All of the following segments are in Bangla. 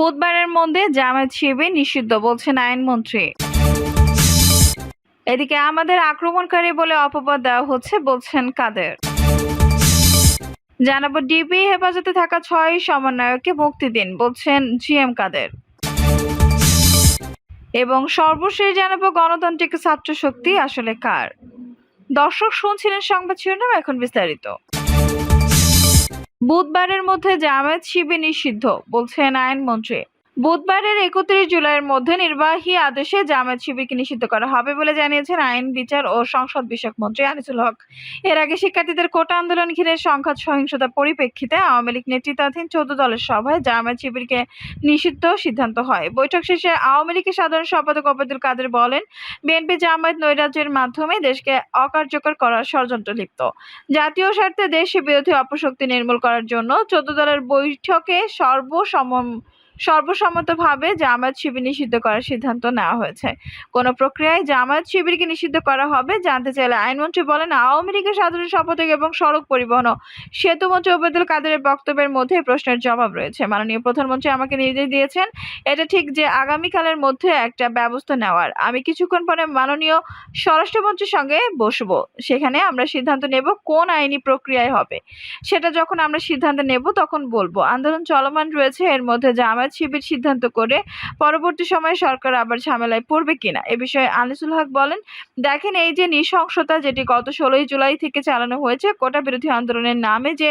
বুধবারের মধ্যে জামায়াত শিবির নিষিদ্ধ, বলছেন আইনমন্ত্রী। এদিকে আমাদের আক্রমণকারী বলে অপবাদ দেওয়া হচ্ছে, বলছেন কাদের। জানাব, ডিবি হেফাজতে থাকা ছয় সমন্বয়ককে মুক্তি দিন, বলছেন জিএম কাদের। এবং সর্বশেষ জানাব, গণতান্ত্রিক ছাত্র শক্তি আসলে কার? দর্শক শুনছিলেন সংবাদ শিরোনাম, এখন বিস্তারিত। বুধবারের মধ্যে জামায়াত শিবির নিষিদ্ধ বলছেন আইনমন্ত্রী। বুধবারের একত্রিশ জুলাইয়ের মধ্যে নির্বাহী আদেশে জামায়াত শিবিরকে নিষিদ্ধ করা হবে বলে জানিয়েছেন আইন, বিচার ও সংসদ বিষয়ক মন্ত্রী আনিসুল হক। এর আগে শিক্ষার্থীদের কোটা আন্দোলন ঘিরে সংঘাত সহিংসতার পরিপ্রেক্ষিতে আওয়ামী লীগ নেতৃত্বাধীন চৌদ্দ দলের সভায় জামায়াত শিবিরকে নিষিদ্ধ সিদ্ধান্ত হয়। বৈঠক শেষে আওয়ামী লীগের সাধারণ সম্পাদক ওবায়দুল কাদের বলেন, বিএনপি জামায়াত নৈরাজ্যের মাধ্যমে দেশকে অকার্যকর করার ষড়যন্ত্র লিপ্ত। জাতীয় স্বার্থে দেশ বিরোধী অপশক্তি নির্মূল করার জন্য চৌদ্দ দলের বৈঠকে সর্বসম সর্বসম্মতভাবে জামায়াত শিবির নিষিদ্ধ করার সিদ্ধান্ত নেওয়া হয়েছে। কোন প্রক্রিয়ায় জামায়াত শিবিরকে নিষিদ্ধ করা হবে জানতে চাইলে আইনমন্ত্রী বলেন, আওয়ামী লীগের সাধারণ সম্পাদক এবং সড়ক পরিবহন ও সেতু মন্ত্রী ওবায়দুল কাদেরের বক্তব্যের মধ্যে প্রশ্নের জবাব রয়েছে। মাননীয় প্রধানমন্ত্রী আমাকে নির্দেশ দিয়েছেন, এটা ঠিক যে আগামীকালের মধ্যে একটা ব্যবস্থা নেওয়ার। আমি কিছুক্ষণ পরে মাননীয় স্বরাষ্ট্রমন্ত্রীর সঙ্গে বসবো। সেখানে আমরা সিদ্ধান্ত নেব কোন আইনি প্রক্রিয়ায় হবে। সেটা যখন আমরা সিদ্ধান্ত নেব তখন বলব। আন্দোলন চলমান রয়েছে, এর মধ্যে জামায়াত শিবির সিদ্ধান্ত করে পরবর্তী সময়ে সরকার আবার ঝামেলায় পড়বে কিনা? এ বিষয়ে আনিসুল হক বলেন, দেখেন এই যে নৃশংসতা যেটি গত ষোলোই জুলাই থেকে চালানো হয়েছে, কোটা বিরোধী আন্দোলনের নামে যে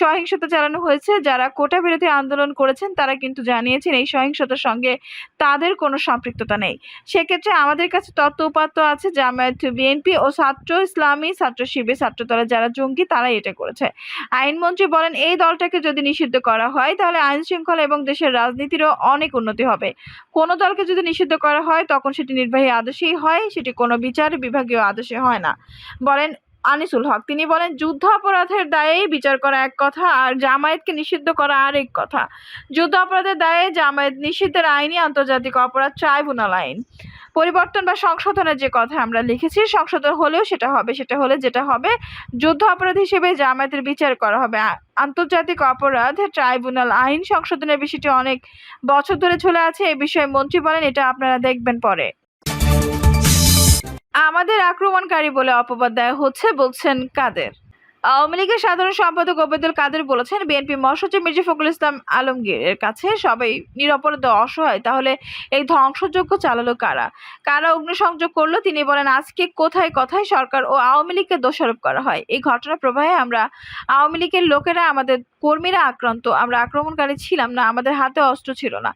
সহিংসতা চালানো হয়েছে, যারা কোটা বিরোধী আন্দোলন করেছেন তারা কিন্তু জানিয়েছেন এই সহিংসতার সঙ্গে তাদের কোনো সম্পৃক্ততা নেই। সেক্ষেত্রে আমাদের কাছে তথ্য উপাত্ত আছে, জামায়াত, বিএনপি ও ছাত্র ইসলামী, ছাত্র শিবির ছাত্রদলের যারা জঙ্গি, তারাই এটা করেছে। আইনমন্ত্রী বলেন, এই দলটাকে যদি নিষিদ্ধ করা হয়, তাহলে আইন শৃঙ্খলা এবং দেশের রাজনীতিরও অনেক উন্নতি হবে। কোনো দলকে যদি নিষিদ্ধ করা হয়, তখন সেটি নির্বাহী আদেশেই হয়, সেটি কোনো বিচার বিভাগীয় আদেশে হয় না। বলেন আনিসুল হক, তিনি বলেন, যুদ্ধ অপরাধের দায়ে বিচার করা এক কথা, আর জামায়াতকে নিষিদ্ধ করা আর এক কথা। যুদ্ধ অপরাধের দায়ে জামায়াত নিষিদ্ধের আইনই আন্তর্জাতিক অপরাধ ট্রাইব্যুনাল আইন। পরিবর্তন বা সংশোধনের যে কথা আমরা লিখেছি, সংশোধন হলেও সেটা হবে, সেটা হলে যেটা হবে, যুদ্ধ অপরাধ হিসেবে জামায়াতের বিচার করা হবে। আন্তর্জাতিক অপরাধ, ট্রাইব্যুনাল আইন সংশোধনের বিষয়টি অনেক বছর ধরে চলে আছে এই বিষয়ে মন্ত্রী বলেন, এটা আপনারা দেখবেন পরে। আমাদের আক্রমণকারী বলে অপবাদ দেওয়া হচ্ছে, বলছেন কাদের? আওয়ামী লীগের সাধারণ সম্পাদক ওবেদুল কাদের বলেছেন, বিএনপি মহাসচিব মির্জা ফখরুল ইসলাম আলমগীরের কাছে সবাই নিরাপরাধ অসহায়। তাহলে এই ধ্বংসযজ্ঞ চালালো কারা? কারা অগ্নিসংযোগ করল? তিনি বলেন, আজকে কোথায় কোথায় সরকার ও আওয়ামী লীগকে দোষারোপ করা হয়। এই ঘটনা প্রবাহে আমরা আওয়ামী লীগের লোকেরা আমাদের কর্মীরা আক্রান্ত। আমরা আক্রমণকারী ছিলাম না, আমাদের হাতে অস্ত্র ছিল না।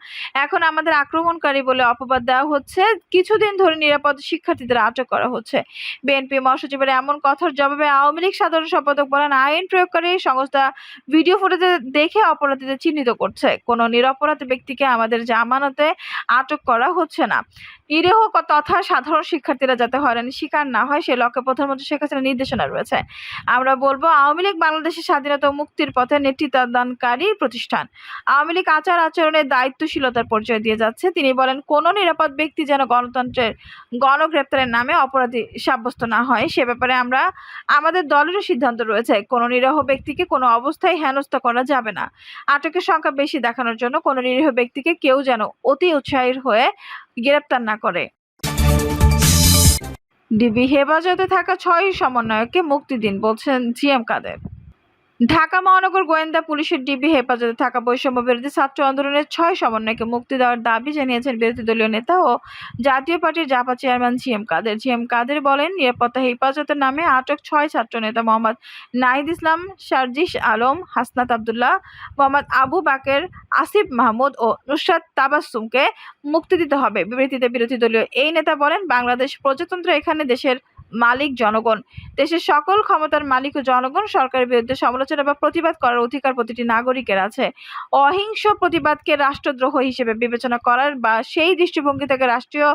এখন আমাদের আক্রমণকারী বলে অপবাদ দেওয়া হচ্ছে। কিছুদিন ধরে নিরাপদ শিক্ষার্থীদের আটক করা হচ্ছে। বিএনপি মহাসচিবের এমন কথার জবাবে আওয়ামী লীগ সাধারণ সম্পাদক বলেন, আইন প্রয়োগকারী সংস্থা ভিডিও ফুটেজে দেখে অপরাধীদের চিহ্নিত করছে। কোনো নিরপরাধ ব্যক্তিকে আমাদের জামানতে আটক করা হচ্ছে না। নিরীহ তথা সাধারণ শিক্ষার্থীরা যাতে হয়রানি শিকার না হয়, সে লক্ষ্যে প্রধানমন্ত্রী শেখ হাসিনার নির্দেশনা রয়েছে। আমরা বলব, আওয়ামী লীগ বাংলাদেশের স্বাধীনতা মুক্তির পথে নেতৃত্বদানকারী প্রতিষ্ঠান। আওয়ামী লীগ আচার আচরণের দায়িত্বশীলতার পরিচয় দিয়ে যাচ্ছে। তিনি বলেন, কোনো নিরাপদ ব্যক্তি যেন গণতন্ত্রের গণগ্রেপ্তারের নামে অপরাধী সাব্যস্ত না হয়, সে ব্যাপারে আমরা, আমাদের দলেরও সিদ্ধান্ত রয়েছে। কোনো নিরীহ ব্যক্তিকে কোনো অবস্থায় হেনস্থা করা যাবে না। আটকের সংখ্যা বেশি দেখানোর জন্য কোনো নিরীহ ব্যক্তিকে কেউ যেন অতি উৎসাহী হয়ে গ্রেপ্তার না করে। ডিবি হেফাজতে থাকা ছয় সমন্বয়ককে মুক্তি দিন বলছেন জিএম কাদের। ঢাকা মহানগর গোয়েন্দা পুলিশের ডিবি হেফাজতে থাকা বৈষম্য বিরোধী ছাত্র আন্দোলনের ছয় সমন্বয়কে মুক্তি দেওয়ার দাবি জানিয়েছেন বিরোধী দলীয় নেতা ও জাতীয় পার্টির JaPa chairman GM Kader. GM Kader বলেন, নিরাপত্তা, হেফাজতের নামে আটক ছয় ছাত্র নেতা মোহাম্মদ নাহিদ ইসলাম শারজিস আলম, হাসনাত আবদুল্লাহ, মোহাম্মদ আবু বাকের, আসিফ মাহমুদ ও নুসরাত তাবাসুমকে মুক্তি দিতে হবে। বিবৃতিতে বিরোধী দলীয় এই নেতা বলেন, বাংলাদেশ প্রজাতন্ত্র এখানে দেশের মালিক জনগণ। দেশের সকল ক্ষমতার মালিক ও জনগণ সরকারের বিরুদ্ধে সমালোচনা বা প্রতিবাদ করার অধিকার প্রতিটি নাগরিকের আছে। অহিংস প্রতিবাদকে রাষ্ট্রদ্রোহ হিসেবে বিবেচনা করার বা সেই দৃষ্টিভঙ্গি থেকে রাষ্ট্রীয়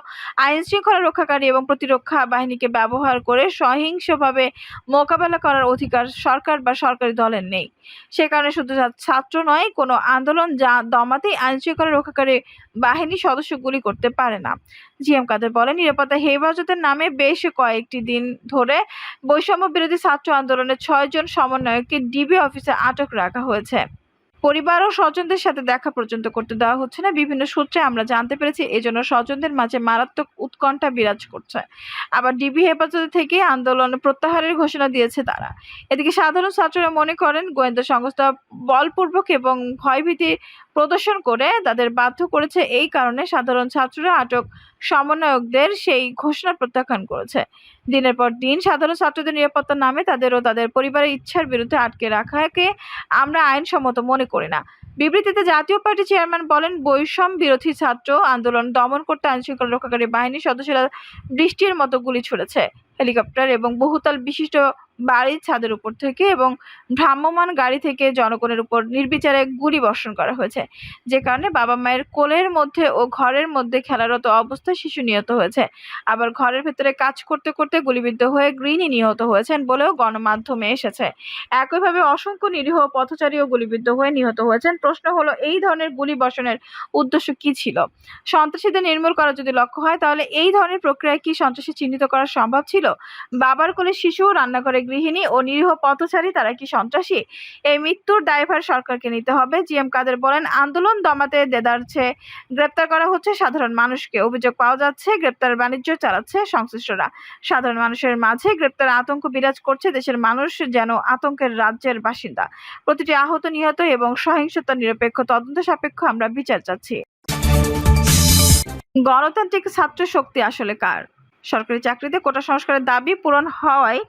আইন শৃঙ্খলা রক্ষাকারী এবং প্রতিরক্ষা বাহিনীকে ব্যবহার করে সহিংসভাবে মোকাবেলা করার অধিকার সরকার বা সরকারি দলের নেই। সে কারণে শুধু ছাত্র নয়, কোনো আন্দোলন যা দমাতেই আইন শৃঙ্খলা রক্ষাকারী বাহিনী সদস্য গুলি করতে পারে না। জিএম কাদের বলেন, নিরাপত্তা হেফাজতের নামে বেশ কয়েকটি দিন ধরে বৈষম্য বিরোধী ছাত্র আন্দোলনের ছয়জন সমন্বয়ককে ডিবি অফিসে আটক রাখা হয়েছে। পরিবার ও স্বজনদের সাথে দেখা পর্যন্ত করতে দেওয়া হচ্ছে না। বিভিন্ন সূত্রে আমরা জানতে পেরেছি, এজন্য স্বজনদের মাঝে মারাত্মক উৎকণ্ঠা বিরাজ করছে। আবার ডিবি হেফাজতে থেকে আন্দোলন প্রত্যাহারের ঘোষণা দিয়েছে তারা। এদিকে সাধারণ ছাত্ররা মনে করেন, গোয়েন্দা সংস্থা বলপূর্বক এবং ভয়ভীতি প্রদর্শন করে তাদের বাধ্য করেছে। এই কারণে সাধারণ ছাত্ররা আটক সমন্বয়কদের সেই ঘোষণা প্রত্যাখ্যান করেছে। দিনের পর দিন সাধারণ ছাত্রদের নিরাপত্তার নামে তাদের ও তাদের পরিবারের ইচ্ছার বিরুদ্ধে আটকে রাখাকে আমরা আইনসম্মত মনে করি না। বিবৃতিতে জাতীয় পার্টি চেয়ারম্যান বলেন, বৈষম্য বিরোধী ছাত্র আন্দোলন দমন করতে আইনশৃঙ্খলা রক্ষাকারী বাহিনীর সদস্যরা বৃষ্টির মতো গুলি ছুড়েছে। হেলিকপ্টার এবং বহুতল বিশিষ্ট বাড়ির ছাদের উপর থেকে এবং ভ্রাম্যমাণ গাড়ি থেকে জনগণের উপর নির্বিচারে গুলি বর্ষণ করা হয়েছে। যে কারণে বাবা মায়ের কোলের মধ্যে ও ঘরের মধ্যে খেলারত অবস্থায় শিশু নিহত হয়েছে। আবার ঘরের ভেতরে কাজ করতে করতে গুলিবিদ্ধ হয়ে গৃহিণী নিহত হয়েছেন বলেও গণমাধ্যমে এসেছে। একইভাবে অসংখ্য নিরীহ পথচারীও গুলিবিদ্ধ হয়ে নিহত হয়েছেন। প্রশ্ন হলো, এই ধরনের গুলি বর্ষণের উদ্দেশ্য কি ছিল? সন্ত্রাসীদের নির্মূল করা যদি লক্ষ্য হয়, তাহলে এই ধরনের প্রক্রিয়ায় কি সন্ত্রাসী চিহ্নিত করা সম্ভব ছিল? বাবার কোলে শিশু রান্নাঘরে গৃহিণী ও নিরীহ পথচারী, তারা কি সন্ত্রাসী? এই মৃত্যুর দায়ভার সরকারকে নিতে হবে। জি এম কাদের বলেন, আন্দোলন দমাতে দেদারছে, গ্রেপ্তার করা হচ্ছে সাধারণ মানুষকে। অভিযোগ পাওয়া যাচ্ছে, গ্রেপ্তার বাণিজ্য চালাচ্ছে সংশ্লিষ্টরা। সাধারণ মানুষের মাঝে গ্রেপ্তার আতঙ্ক বিরাজ করছে দেশের মানুষ, যেন আতঙ্কের রাজ্যের বাসিন্দা। প্রতিটি আহত নিহত এবং সহিংসতা নিরপেক্ষ তদন্ত সাপেক্ষ আমরা বিচার চাচ্ছি। গণতান্ত্রিক ছাত্র শক্তি আসলে কার? সরকারি চাকরিতে কোটা সংস্কারের দাবি পূরণ হওয়ায়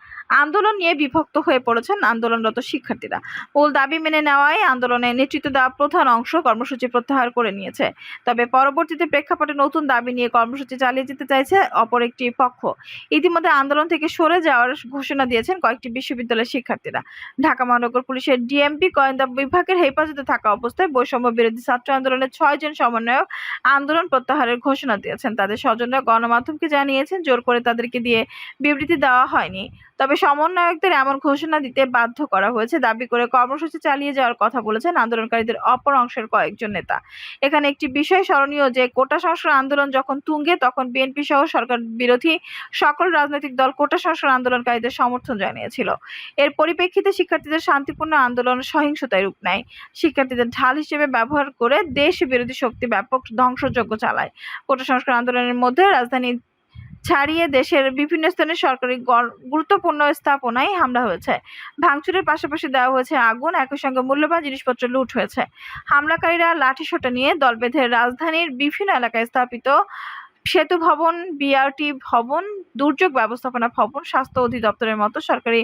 আন্দোলন নিয়ে বিভক্ত হয়ে পড়েছেন আন্দোলনরত শিক্ষার্থীরা। মূল দাবি মেনে নেওয়ায় আন্দোলনে নেতৃত্ব দেওয়া প্রধান অংশ কর্মসূচি প্রত্যাহার করে নিয়েছে। তবে পরবর্তীতে প্রেক্ষাপটে নতুন দাবি নিয়ে কর্মসূচি চালিয়ে যেতে চাইছে অপর একটি পক্ষ। ইতিমধ্যে আন্দোলন থেকে সরে যাওয়ার ঘোষণা দিয়েছেন কয়েকটি বিশ্ববিদ্যালয়ের শিক্ষার্থীরা। ঢাকা মহানগর পুলিশের ডিএমপি, গোয়েন্দা বিভাগের হেফাজতে থাকা অবস্থায় বৈষম্য বিরোধী ছাত্র আন্দোলনের ছয়জন সমন্বয়ক আন্দোলন প্রত্যাহারের ঘোষণা দিয়েছেন। তাদের স্বজনরা গণমাধ্যমকে জানিয়েছেন, জোর করে তাদেরকে দিয়ে বিবৃতি দেওয়া হয়নি। তবে সমন্বয়কদের এমন ঘোষণা দিতে বাধ্য করা হয়েছে। দাবি করে কর্মসূচি চালিয়ে যাওয়ার কথা বলেছেন আন্দোলনকারীদের অপর অংশের কয়েকজন নেতা। এখানে একটি বিষয় স্মরণীয় যে, কোটা সংস্কার আন্দোলন যখন তুঙ্গে, তখন বিএনপি সহ সরকার বিরোধী সকল রাজনৈতিক দল কোটা সংস্কার আন্দোলনকারীদের সমর্থন জানিয়েছিল। এর পরিপ্রেক্ষিতে শিক্ষার্থীদের শান্তিপূর্ণ আন্দোলন সহিংসতায় রূপ নেয়। শিক্ষার্থীদের ঢাল হিসেবে ব্যবহার করে দেশ বিরোধী শক্তি ব্যাপক ধ্বংসযজ্ঞ চালায়। কোটা সংস্কার আন্দোলনের মধ্যে রাজধানী ছাড়িয়ে দেশের বিভিন্ন স্থানে সরকারি গর- গুরুত্বপূর্ণ স্থাপনায় হামলা হয়েছে। ভাঙচুরের পাশাপাশি দেওয়া হয়েছে আগুন, একই সঙ্গে মূল্যবান জিনিসপত্র লুট হয়েছে। হামলাকারীরা লাঠিসোঁটা নিয়ে দল বেঁধে রাজধানীর বিভিন্ন এলাকায় স্থাপিত সেতু ভবন বিআরটি ভবন, দুর্যোগ ব্যবস্থাপনা ভবন, স্বাস্থ্য অধিদপ্তরের মতো সরকারি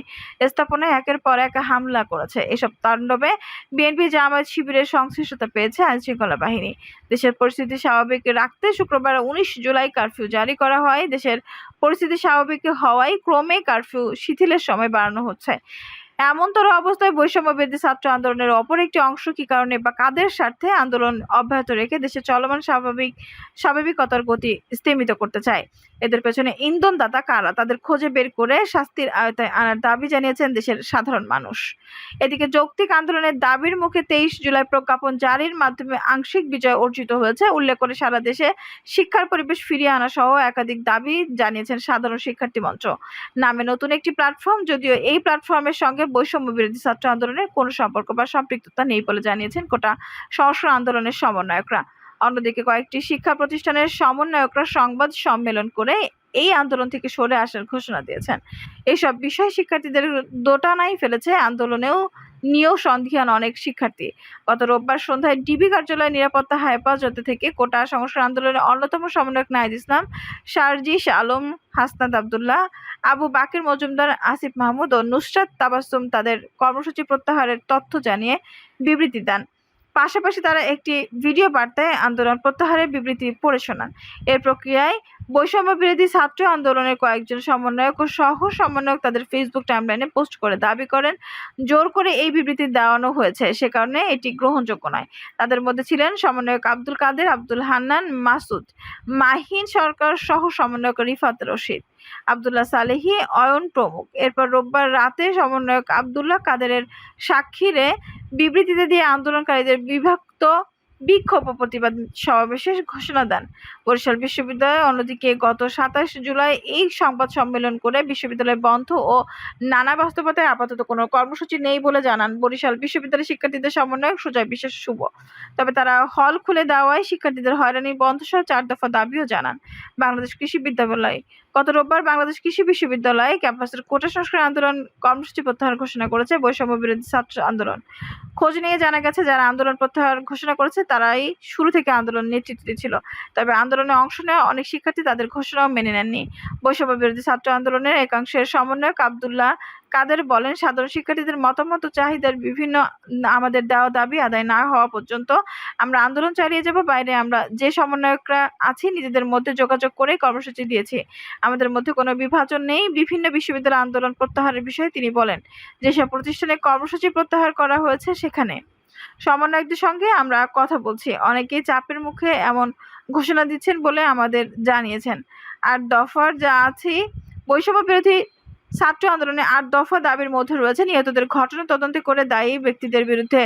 স্থাপনায় একের পর এক হামলা করেছে। এসব তাণ্ডবে বিএনপি জামায়াত শিবিরের সংশ্লিষ্টতা পেয়েছে আইনশৃঙ্খলা বাহিনী। দেশের পরিস্থিতি স্বাভাবিক রাখতে শুক্রবার উনিশ জুলাই কারফিউ জারি করা হয়। দেশের পরিস্থিতি স্বাভাবিক হওয়ায় ক্রমে কারফিউ শিথিলের সময় বাড়ানো হচ্ছে। এমনতর অবস্থায় বৈষম্য বিরোধী ছাত্র আন্দোলনের অপর একটি অংশ কি কারণে বা কাদের স্বার্থে আন্দোলন অব্যাহত রেখে দেশের চলমান স্বাভাবিক, স্বাভাবিকতার গতি স্তীমিত করতে চায়? এদের পেছনে ইন্ধনদাতা কারা? তাদের খোঁজে বের করে শাস্তির আয়তায় আনার দাবি জানিয়েছেন দেশের সাধারণ মানুষ। এদিকে যৌক্তিক আন্দোলনের দাবির মুখে তেইশ জুলাই প্রজ্ঞাপন জারির মাধ্যমে আংশিক বিজয় অর্জিত হয়েছে। উল্লেখ করে সারা দেশে শিক্ষার পরিবেশ ফিরিয়ে আনা সহ একাধিক দাবি জানিয়েছেন সাধারণ শিক্ষার্থী মঞ্চ। নামে নতুন একটি প্ল্যাটফর্ম, যদিও এই প্ল্যাটফর্মের সঙ্গে বৈষম্য বিরোধী ছাত্র আন্দোলনের কোনো সম্পর্ক বা সম্পৃক্ততা নেই বলে জানিয়েছেন কোটা সংস্কার আন্দোলনের সমন্বয়করা। অন্যদিকে কয়েকটি শিক্ষা প্রতিষ্ঠানের সমন্বয়করা সংবাদ সম্মেলন করে এই আন্দোলন থেকে সরে আসার ঘোষণা দিয়েছেন। এসব বিষয় শিক্ষার্থীদের দোটানায় ফেলেছে আন্দোলনেও নিয়েও সন্ধিহান অনেক শিক্ষার্থী। গত রোববার সন্ধ্যায় ডিবি কার্যালয় নিরাপত্তা হেফাজতে থেকে কোটা সংস্কার আন্দোলনের অন্যতম সমন্বয়ক নাহিদ ইসলাম শারজিস আলম হাসনাদ আবদুল্লাহ, আবু বাকির মজুমদার, আসিফ মাহমুদ ও নুসরাত তাবাসুম তাদের কর্মসূচি প্রত্যাহারের তথ্য জানিয়ে বিবৃতি দেন। পাশাপাশি তারা একটি ভিডিও বার্তায় আন্দোলন প্রত্যাহারের বিবৃতি পড়ে শোনান। এর প্রক্রিয়ায় বৈষম্য বিরোধী ছাত্র আন্দোলনের কয়েকজন সমন্বয়ক ও সহ সমন্বয়ক তাদের ফেসবুক টাইমলাইনে পোস্ট করে দাবি করেন, জোর করে এই বিবৃতি দেওয়ানো হয়েছে, সে কারণে এটি গ্রহণযোগ্য নয়। তাদের মধ্যে ছিলেন সমন্বয়ক আব্দুল কাদের, আব্দুল হান্নান, মাসুদ মাহিন সরকার সহ সমন্বয়ক রিফাত রশিদ, আবদুল্লাহ সালেহি, অয়ন প্রমুখ। এরপর রোববার রাতে সমন্বয়ক আবদুল্লাহ কাদেরের সাক্ষীরে বিবৃতিতে দিয়ে আন্দোলনকারীদের বিভক্ত বিক্ষোভ প্রতিবাদ সমাবেশের ঘোষণা দেন। বরিশাল বিশ্ববিদ্যালয়, অন্যদিকে গত সাতাশ জুলাই এই সংবাদ সম্মেলন করে বিশ্ববিদ্যালয় বন্ধ ও নানা বাস্তবতায় আপাতত কোনো কর্মসূচি নেই বলে জানান বরিশাল বিশ্ববিদ্যালয় শিক্ষার্থীদের সমন্বয়ক সুজয় বিশেষ শুভ। তবে তারা হল খুলে দেওয়ায় শিক্ষার্থীদের হয়রানি বন্ধ সহ চার দফা দাবিও জানান বাংলাদেশ কৃষি বিদ্যালয়। গত রোববার বাংলাদেশ কৃষি বিশ্ববিদ্যালয় ক্যাম্পাসের কোটা সংস্কার আন্দোলন কর্মসূচি প্রত্যাহার ঘোষণা করেছে বৈষম্য বিরোধী ছাত্র আন্দোলন। খোঁজ নিয়ে জানা গেছে, যারা আন্দোলন প্রত্যাহার ঘোষণা করেছে তারাই শুরু থেকে আন্দোলন নেতৃত্ব দিচ্ছিল তবে আন্দোলনে অংশ নেওয়া অনেক শিক্ষার্থী তাদের ঘোষণাও মেনে নেননি। বৈষম্য বিরোধী ছাত্র আন্দোলনের একাংশের সমন্বয়ক আবদুল্লাহ কাদের বলেন, সাধারণ শিক্ষার্থীদের মতামত ও চাহিদার বিভিন্ন আমাদের দেওয়া দাবি আদায় না হওয়া পর্যন্ত আমরা আন্দোলন চালিয়ে যাব, বাইরে আমরা যে সমন্বয়করা আছি নিজেদের মধ্যে যোগাযোগ করে কর্মসূচি দিয়েছি। আমাদের মধ্যে কোনো বিভাজন নেই, বিভিন্ন বিশ্ববিদ্যালয় আন্দোলন প্রত্যাহারের বিষয়ে তিনি বলেন, যেসব প্রতিষ্ঠানে কর্মসূচি প্রত্যাহার করা হয়েছে সেখানে সমন্বয়কদের সঙ্গে আমরা কথা বলছি। অনেকেই চাপের মুখে এমন ঘোষণা দিচ্ছেন বলে আমাদের জানিয়েছেন। আর দফার যা আছে, বৈষম্য বিরোধী ছাত্র আন্দোলনে আট দফা দাবির মধ্যে রয়েছে। নিহতদের ঘটনা তদন্ত করে দায়ী ব্যক্তিদের বিরুদ্ধে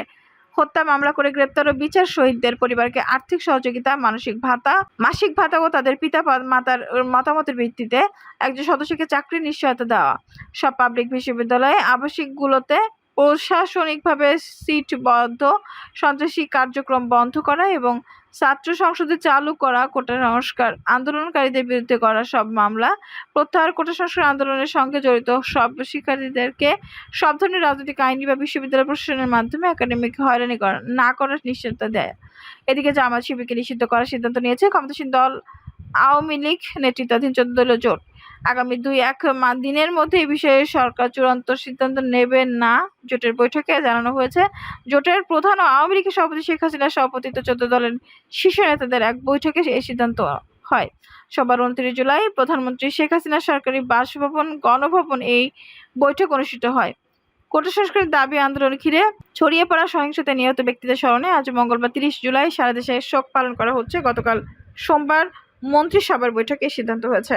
হত্যা মামলা করে গ্রেপ্তার ও বিচার শহীদদের পরিবারকে আর্থিক সহযোগিতা, মানসিক ভাতা, মাসিক ভাতা ও তাদের পিতা মাতার মতামতের ভিত্তিতে একজন সদস্যকে চাকরির নিশ্চয়তা দেওয়া। সব পাবলিক বিশ্ববিদ্যালয়ে আবাসিকগুলোতে প্রশাসনিকভাবে সিট সিটবদ্ধ সন্ত্রাসী কার্যক্রম বন্ধ করা এবং ছাত্র সংসদে চালু করা কোটা সংস্কার, আন্দোলনকারীদের বিরুদ্ধে করা সব মামলা, প্রত্যাহার কোটা সংস্কার আন্দোলনের সঙ্গে জড়িত সব শিক্ষার্থীদেরকে সব ধরনের রাজনৈতিক আইনি বা বিশ্ববিদ্যালয় প্রশাসনের মাধ্যমে একাডেমিক হয়রানি করা, না করার নিশ্চয়তা দেয়। এদিকে জামাত শিবিরকে নিষিদ্ধ করার সিদ্ধান্ত নিয়েছে। ক্ষমতাসীন দল আওয়ামী লীগ নেতৃত্বাধীন চোদ্দ দলীয় জোট। আগামী দুই এক দিনের মধ্যে এই বিষয়ে সরকার চূড়ান্ত সিদ্ধান্ত নেবে না, জোটের বৈঠকে জানানো হয়েছে। জোটের প্রধান আওয়ামী লীগের সভাপতি শেখ হাসিনার সভাপতিত্ব চোদ্দ দলের শীর্ষ নেতাদের এক বৈঠকে এই সিদ্ধান্ত হয়। সোমবার উনত্রিশ জুলাই প্রধানমন্ত্রী শেখ হাসিনার সরকারি বাসভবন, গণভবন এই বৈঠক অনুষ্ঠিত হয়। কোটা সংস্কারের দাবি আন্দোলন ঘিরে ছড়িয়ে পড়া সহিংসতায় নিহত ব্যক্তিদের স্মরণে আজ মঙ্গলবার তিরিশ জুলাই সারা দেশে শোক পালন করা হচ্ছে। গতকাল সোমবার মন্ত্রিসভার বৈঠকে সিদ্ধান্ত হয়েছে।